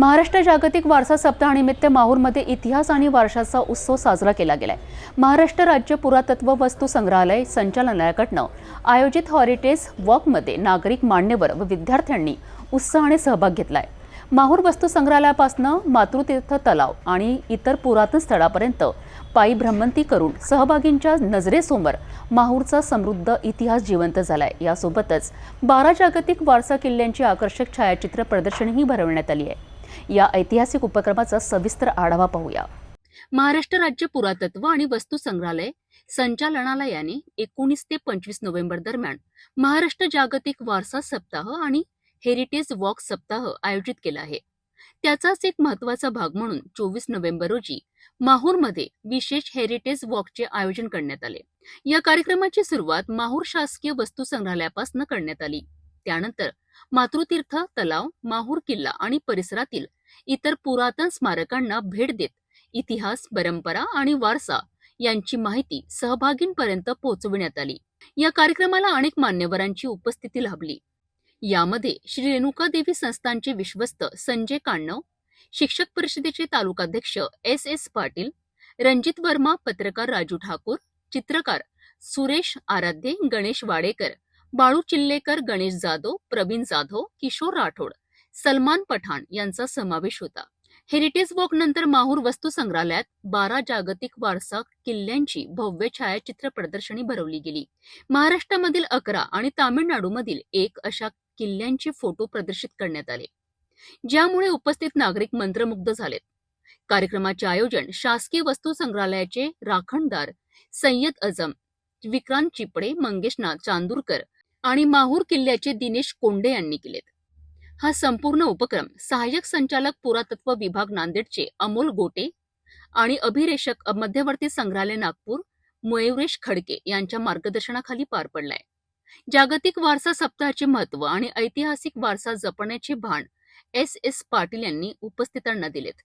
महाराष्ट्र जागतिक वारसा सप्ताहानिमित्त माहूरमध्ये इतिहास आणि वारशाचा उत्सव साजरा केला गेलाय. महाराष्ट्र राज्य पुरातत्व वस्तू संग्रहालय संचालनालयाकडनं आयोजित हॉरिटेज वॉकमध्ये नागरिक मान्यवर व विद्यार्थ्यांनी उत्साहाने सहभाग घेतलाय. माहूर वस्तू संग्रहालयापासनं मातृतीर्थ तलाव आणि इतर पुरातन स्थळापर्यंत पायी भ्रमंती करून सहभागींच्या नजरेसमोर माहूरचा समृद्ध इतिहास जिवंत झालाय. यासोबतच बारा जागतिक वारसा किल्ल्यांची आकर्षक छायाचित्र प्रदर्शनही भरवण्यात आली आहे. या ऐतिहासिक उपक्रमाचा सविस्तर आढावा पाहूया. महाराष्ट्र राज्य पुरातत्व आणि वस्तू संग्रहालय संचालनालयाने एकोणीस ते पंचवीस नोव्हेंबर दरम्यान महाराष्ट्र जागतिक वारसा सप्ताह आणि हेरिटेज वॉक सप्ताह आयोजित केला आहे. त्याचाच एक महत्त्वाचा भाग म्हणून चोवीस नोव्हेंबर रोजी माहूरमध्ये विशेष हेरिटेज वॉकचे आयोजन करण्यात आले. या कार्यक्रमाची सुरुवात माहूर शासकीय वस्तू संग्रहालयापासून करण्यात आली. त्यानंतर मातृतीर्थ तलाव माहूर किल्ला आणि परिसरातील इतर पुरातन स्मारकांना भेट देत इतिहास परंपरा आणि वारसा यांची माहिती सहभागींपर्यंत पोहोचविण्यात आली. या कार्यक्रमाला अनेक मान्यवरांची उपस्थिती लाभली. यामध्ये श्री रेणुका देवी संस्थानचे विश्वस्त संजय काण्णव शिक्षक परिषदेचे तालुकाध्यक्ष एस एस पाटील रणजित वर्मा पत्रकार राजू ठाकूर चित्रकार सुरेश आराध्ये गणेश वाडेकर बाळू चिल्लेकर गणेश जाधव प्रवीण जाधव किशोर राठोड सलमान पठाण यांचा समावेश होता. हेरिटेज वॉक नंतर माहूर वस्तू संग्रहालयात बारा जागतिक वारसा किल्ल्यांची भव्य छायाचित्र प्रदर्शनी भरवली गेली. महाराष्ट्रामधील अकरा आणि तामिळनाडूमधील एक अशा किल्ल्यांचे फोटो प्रदर्शित करण्यात आले. ज्यामुळे उपस्थित नागरिक मंत्रमुग्ध झालेत. कार्यक्रमाचे आयोजन शासकीय वस्तू संग्रहालयाचे राखणदार सय्यद अजम विक्रांत चिपडे मंगेशनाथ चांदूरकर आणि माहूर किल्ल्याचे दिनेश कोंडे यांनी केलेत. हा संपूर्ण उपक्रम सहाय्यक संचालक पुरातत्व विभाग नांदेडचे अमोल गोटे आणि अभिरेषक मध्यवर्ती संग्रहालय नागपूर मयुरेश खडके यांच्या मार्गदर्शनाखाली पार पडलाय. जागतिक वारसा सप्ताहाचे महत्त्व आणि ऐतिहासिक वारसा जपण्याचे भान एस एस पाटील यांनी उपस्थितांना दिलेत.